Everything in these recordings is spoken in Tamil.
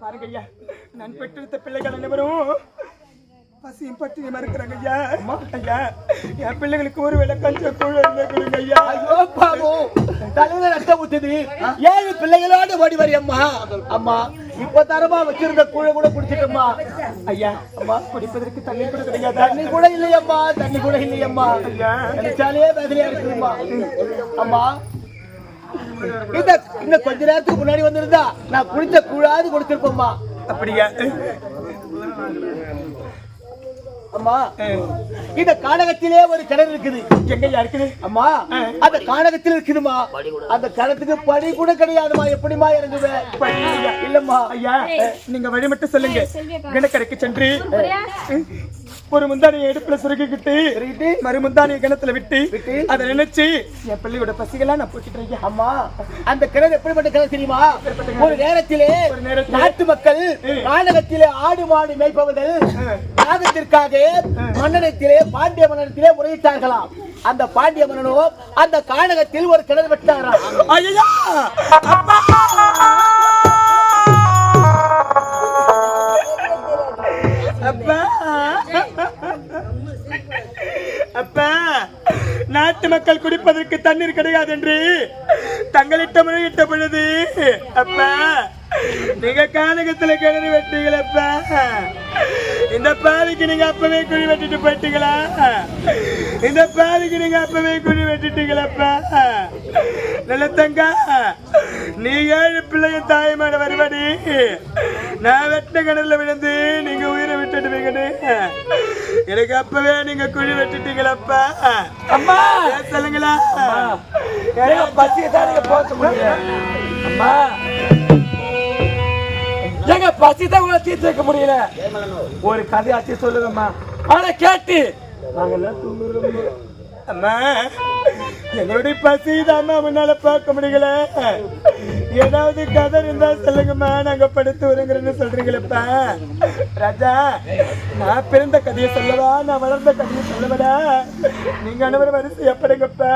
பாருங்க ஐயா. நான் பெற்றெடுத்த பிள்ளைகள் அனைவரும் பசியும் பட்டினியும் இருக்கிறாங்க ஐயா. ஐயா, என் பிள்ளைகளுக்கு ஒரு வேளை கஞ்ச கூழ் இருந்தா கொடுங்க ஐயா. ஐயோ பாவம் தலையில ரத்தம் ஊத்துது ஏழு பிள்ளைகளோட ஓடி வரி அம்மா அம்மா இப்ப தரமா வச்சிருந்த கூழ கூட குடிச்சிட்டம்மா ஐயா, அம்மா, குடிப்பதற்கு தண்ணி கூட கிடையாதா? தண்ணி கூட இல்லையம்மா தண்ணி கூட இல்லையம்மா ஐயா, நினைச்சாலே வேதனையா இருக்குதும்மா அம்மா இன்னும் கொஞ்ச நேரத்துக்கு முன்னாடி வந்திருந்தா நான் குடிச்ச கூழாவது கொடுத்திருப்போம்மா அப்படியா? அம்மா இந்த கானகத்திலே ஒரு கிணறு இருக்குது. எங்கய்யா இருக்குது? அம்மா அந்த கானகத்தில் இருக்குதுமா அந்த கிணத்துக்கு படி கூட கிடையாதுமா எப்படிமா இறங்குவேன்? இல்லம்மா. ஐயா நீங்க வழி மட்டும் சொல்லுங்க. கிணக்கரைக்கு சென்று? ஒரு முந்தானியை இடுப்புல சுருக்கிக்கிட்டு மறு முந்தானியை கிணத்துல விட்டு அதை நினைச்சு என் பிள்ளையோட பசிகளாம் நான் போக்கிட்டு இருக்கேன் அம்மா. அந்த கிணறு எப்படிப்பட்ட கிணறு தெரியுமா? ஒரு நேரத்திலே ஒரு நேரத்திலே. நாட்டு மக்கள் ம். கானகத்திலே ஆடு மாடு மேய்ப்பவர்கள் யாகத்திற்காக மன்னனத்திலே பாண்டிய மன்னனத்திலே முறையிட்டார்களாம். அந்த பாண்டிய மன்னனோ அந்த கானகத்தில் ஒரு கிணறு வெட்டாராம். ஐயா நாட்டு மக்கள் குடிப்பதற்கு தண்ணீர் கிடையாது என்று தங்களிட்ட முறையிட்ட பொழுது அப்பா நீங்க கானகத்துல கிணறு வெட்டீங்களப்பா இந்த பாதிக்கு நீங்க அப்பவே குழி வெட்டிட்டு போயிட்டீங்களா? இந்த பாதிக்கு நீங்க அப்பவே குழி வெட்டிட்டீங்களப்பா நிலத்தங்க நீ ஏழு பிள்ளையும் தாயமான வருவடி. நான் வெட்டின கிணறுல விழுந்து நீங்க உயிரை விட்டுடுவீங்கன்னு எனக்கு அப்பவே நீங்க குழி வெட்டிட்டீங்களப்பா. அம்மா! சொல்லுங்களா? பசியை தானே போக்க முடியல. அம்மா! ஏங்க பசி தான் உங்களை தீர்த்து வைக்க முடியல. ஒரு கதையாச்சு சொல்லுங்கம்மா. ஆனா கேட்டு. அம்மா எங்களுடைய பசி அம்மா முன்னால பார்க்க முடியல. ஏதாவது கதை இருந்தா சொல்லுங்கம்மா நாங்க படுத்து வருங்கிறன்னு சொல்றீங்களப்பா. ராஜா நான் பிறந்த கதையை சொல்லவா? நான் வளர்ந்த கதையை சொல்லவடா? நீங்க அனைவரும் வரிசை எப்படிங்கப்பா?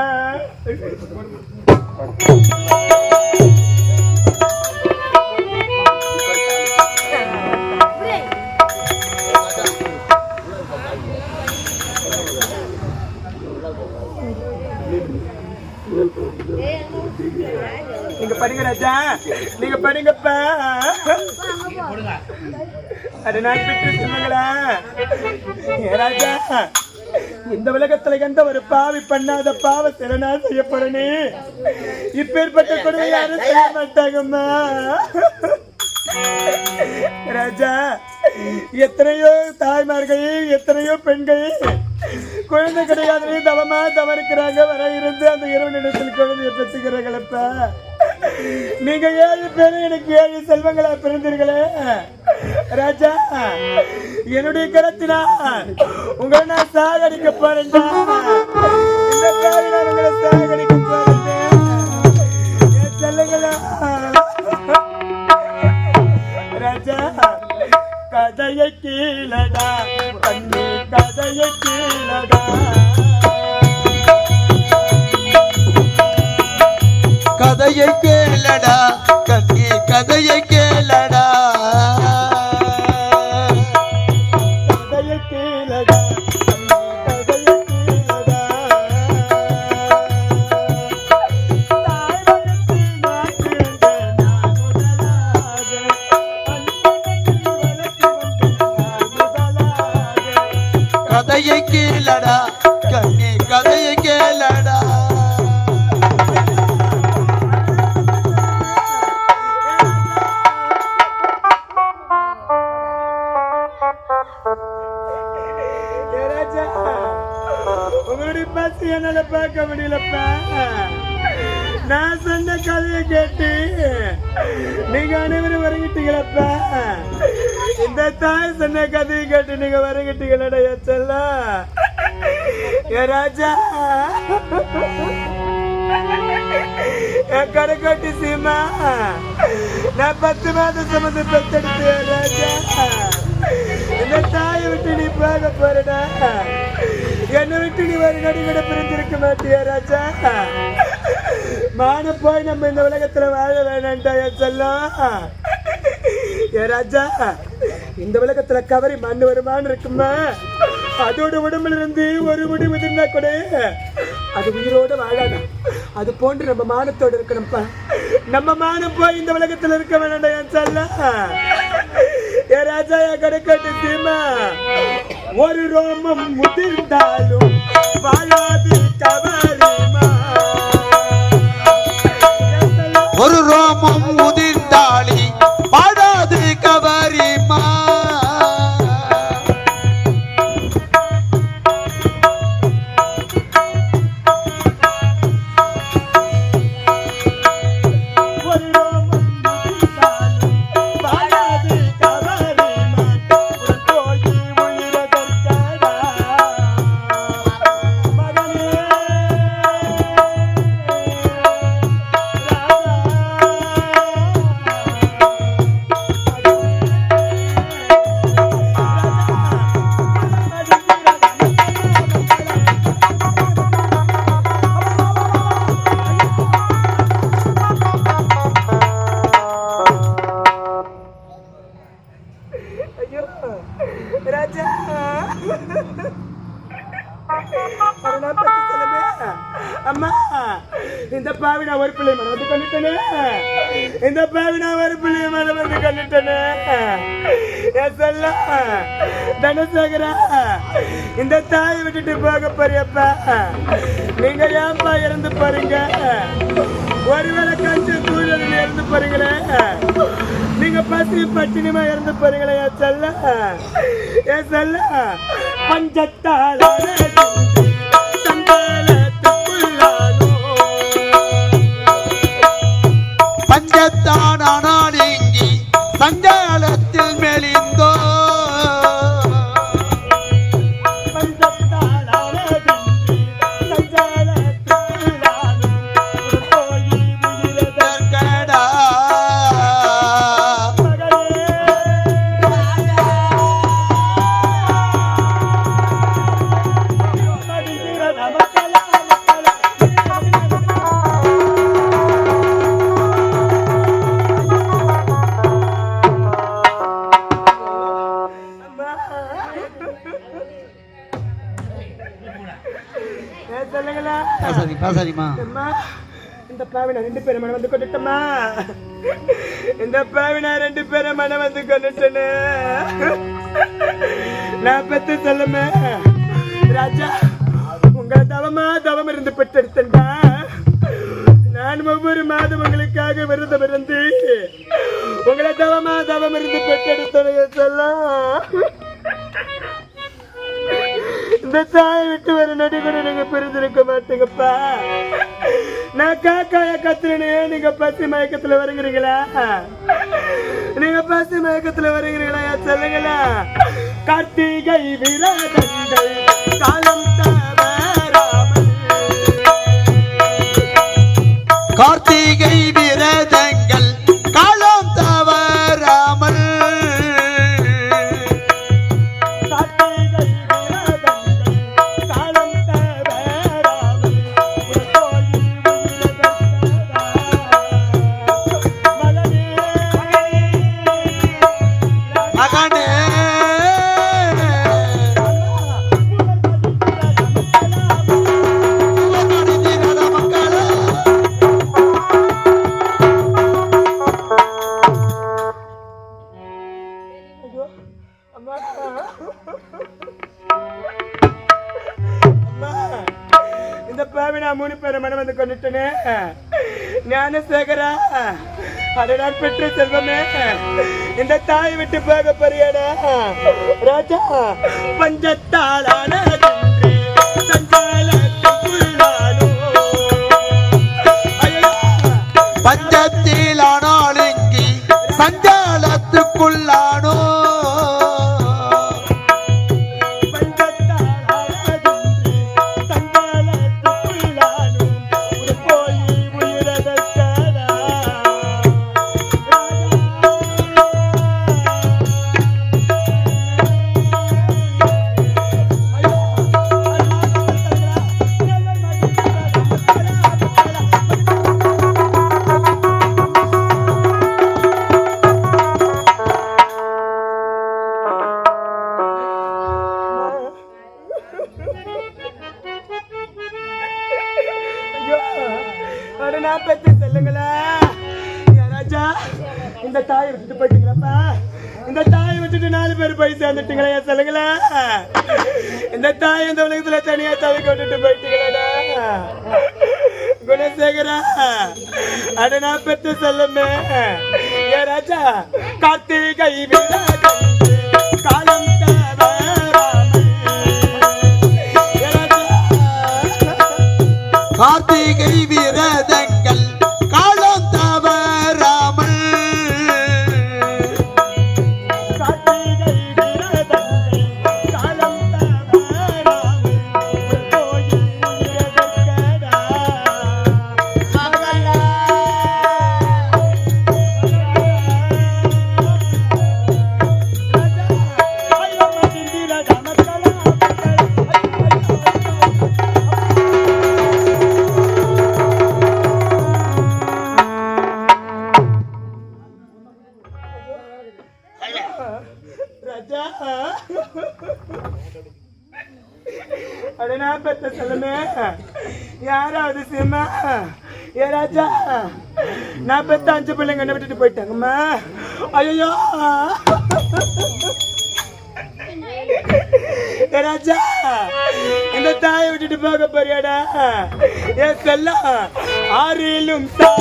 ராஜா நீங்க படிங்கப்பா. அது நான் பெற்று சொல்லுங்களா ஏ ராஜா இந்த உலகத்துல எந்த ஒரு பாவி பண்ணாத பாவ திறனா செய்ய போறனே இப்பேற்பட்ட கொடுமை யாரும் செய்ய மாட்டாங்கம்மா. ராஜா எத்தனையோ தாய்மார்கள் எத்தனையோ பெண்கள் குழந்தை கிடையாது தவமா இருக்கிறாங்க வர இருந்து அந்த இரவு நிலத்தில் குழந்தைய பெற்றுக்கிறாங்களப்பா நீங்க ஏழு பேரும் எனக்கு ஏழு செல்வங்களா பிறந்தீர்களே. ராஜா என்னுடைய கரத்தினா உங்களை நான் சாகடிக்க போறேன்டா. இந்த பாவி நான் உங்களை சாகடிக்க போறேன் செல்லுங்களா ராஜா கதையை கீழடா. கதையை கீழடா. கதையை என்ன சொன்ன கதையை கேட்டு நீங்க வரகிட்டீங்களா எச்சல்ல ஏ ராஜா. என் கடைக்காட்டி சீமா. நான் பத்து மாதம் சுமந்து பெத்தெடுத்து ராஜா. இந்த தாயை விட்டு நீ போக போறடா. என்னை விட்டு நீ ஒரு நடி கூட பிரிஞ்சிருக்க மாட்டியா ராஜா. மான போய் நம்ம இந்த உலகத்துல வாழ வேணாம்டா என் செல்லம். ஏ ராஜா. இந்த உலகத்துல கவரி மண் வருமான்னு இருக்குமா? அதோட உடம்புல இருந்து ஒரு முடி உதிர்ந்தா கூட அது உயிரோட வாழாதா. அது போன்று நம்ம மானத்தோட இருக்கணும்ப்பா. நம்ம மானம் போய் இந்த உலகத்துல இருக்க வேண்டாம் என் சொல்ல. ஏ ராஜா என் கடைக்கட்டு சீமா. ஒரு ரோமம் முதிர்ந்தாலும் வாழாது கவரி இந்த பாவி நான் ஒரு பிள்ளை மனம் வந்து கண்டுட்டனே. இந்த பாவி நான் ஒரு பிள்ளை மனம் வந்து கண்டுட்டனே. என் சொல்ல தனசேகரா. இந்த தாயை விட்டுட்டு போக போறியப்பா. நீங்க ஏன்பா இறந்து போறீங்க? ஒருவேளை கஞ்ச சூழலில் இறந்து போறீங்களே? நீங்க பசி பட்டினிமா இறந்து போறீங்களே என் செல்ல என் செல்ல பஞ்சத்தால பஞ்சத்தானால் இங்கி சஞ்சாலத்தில் பாசாதி பாசாதிமா இந்த பாவினா ரெண்டு பேரும் மனம் வந்து கொண்டுட்டம்மா இந்த பாவினா ரெண்டு பேரும் மனம் வந்து கொண்டுட்டனே நான் பத்தி சொல்லுமே. ராஜா உங்க தவமா தவம் இருந்து பெற்றெடுத்தா நான் ஒவ்வொரு மாதம் உங்களுக்காக விரதம் இருந்து உங்களை தவமா தவம் இருந்து பெற்றெடுத்தனைய சொல்லலாம் இந்த தாயை விட்டு வர நடி நீங்க பிரிஞ்சிருக்க மாட்டீங்கப்பா. நான் காக்காய கத்துறனே நீங்க பசி மயக்கத்துல வருகிறீங்களா? நீங்க பசி மயக்கத்துல வருகிறீங்களா சொல்லுங்களா? கார்த்திகை விரதங்கள் காலம் கார்த்திகை விரத பெற்ற செல்வமே. இந்த தாய் விட்டு போக போறியாடா. ராஜா பஞ்சத்தாலான பேர் சொல்லுங்களா. இந்த தாய் இந்த உலகத்துல தனியா தவிக்க விட்டுட்டு போயிட்டீங்களா குணசேகரா அட நான் பெற்று சொல்லுமே. ஏ ராஜா கார்த்திகை விழாதன்று யாராவது சிம்மா. ஏ ராஜா நான் பெத்த அஞ்சு பிள்ளைங்க என்ன விட்டுட்டு போயிட்டாங்கம்மா. ஐயோ ராஜா இந்த தாயை விட்டுட்டு போக போறியாடா. ஏ செல்லம் ஆறிலும் தா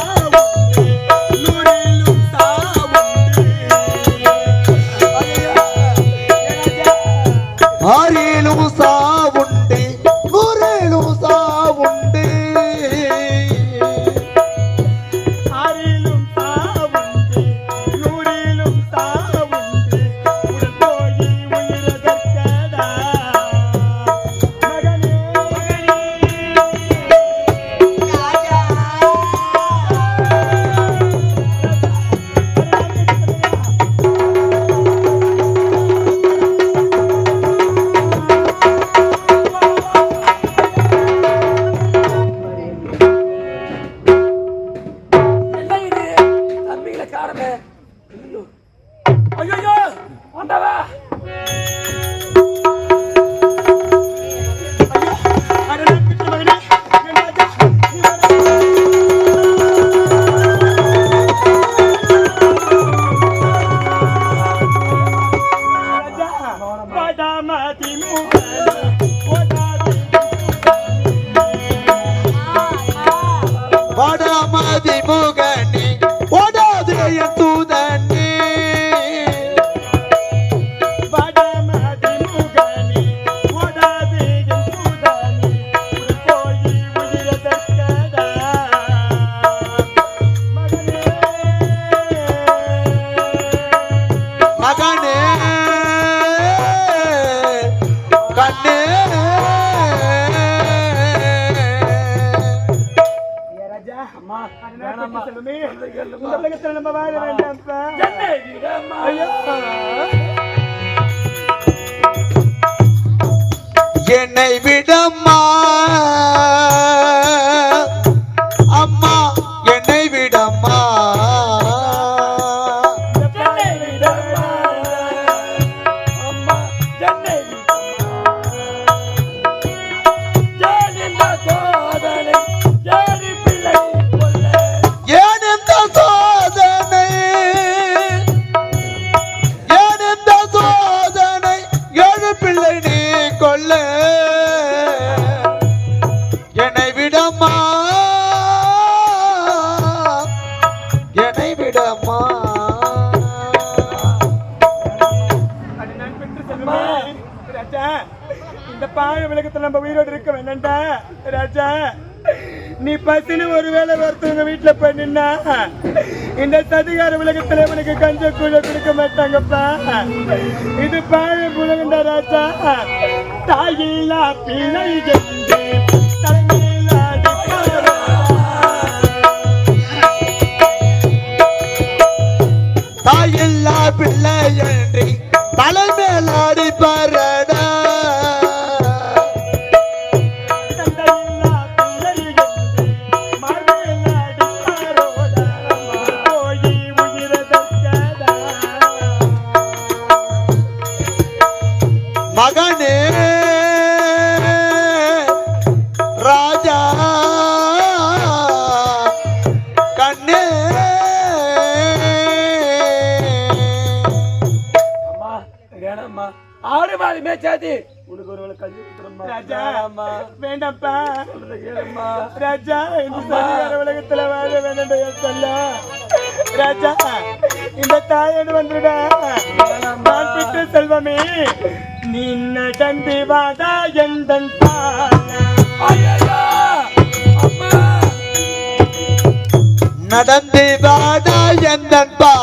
என்னை விடம்மா. என்னை விடம்மா என்னை விடம்மா ராஜா இந்த பாழ விளக்கத்துல நம்ம உயிரோடு இருக்க வேண்டாம்டா ராஜா நீ பசின்னு ஒருவேளை ஒருத்தவங்க வீட்டுல போய் நின்னா இந்த சதிகார உலகத்துல உனக்கு கஞ்ச கூழ கொடுக்க மாட்டாங்கப்பா. இது பாழ உலகம்டா ராஜா. தாயில்லா பிள்ளை தாயில்லா பிள்ளை என்று தலைமேலாடி உனக்கு ஒரு வேளை கஞ்சி ஊத்துறேம்மா. ராஜா அம்மா வேண்டாம்ப்பா. கேளுமா ராஜா இந்த சரியான உலகத்துல வாழ வேண்டாம் சொல்ல. ராஜா இந்த தாயோடு வந்துடா பெற்ற செல்வமே நீ நடந்து வாடா எந்த நடந்து பா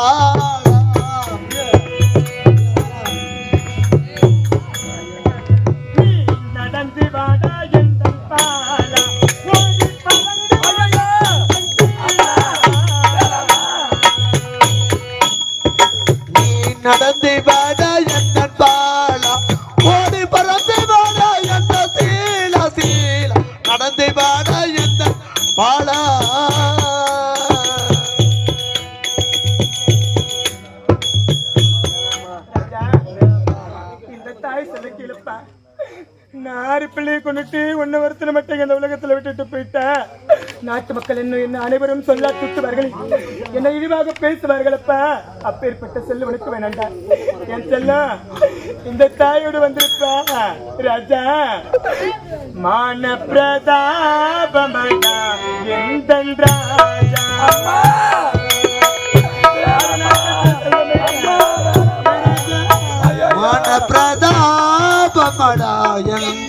நடந்தி வாடா என்ன பாலா ஓடி பறந்து வாடா என்ன சீலா சீலா. நடந்தி வாடா என்ன பாலா நாரி இந்த தாய் பிள்ளையை கொண்டுட்டு ஒன்னு வருத்தனை மட்டும் இந்த உலகத்துல விட்டுட்டு போயிட்டேன். நாட்டு மக்கள் என்ன என்ன அனைவரும் சொல்ல துட்டுவார்கள் என்னை இழிவாக பேசுவார்களப்பா. அப்பேற்பட்ட செல்வனுக்கு வேணாண்டா என் செல்ல இந்த தாயோடு வந்திருப்பா ராஜா. மான பிரதாபமடா எந்த ராஜா? அம்மா பிரதாபமடா எந்த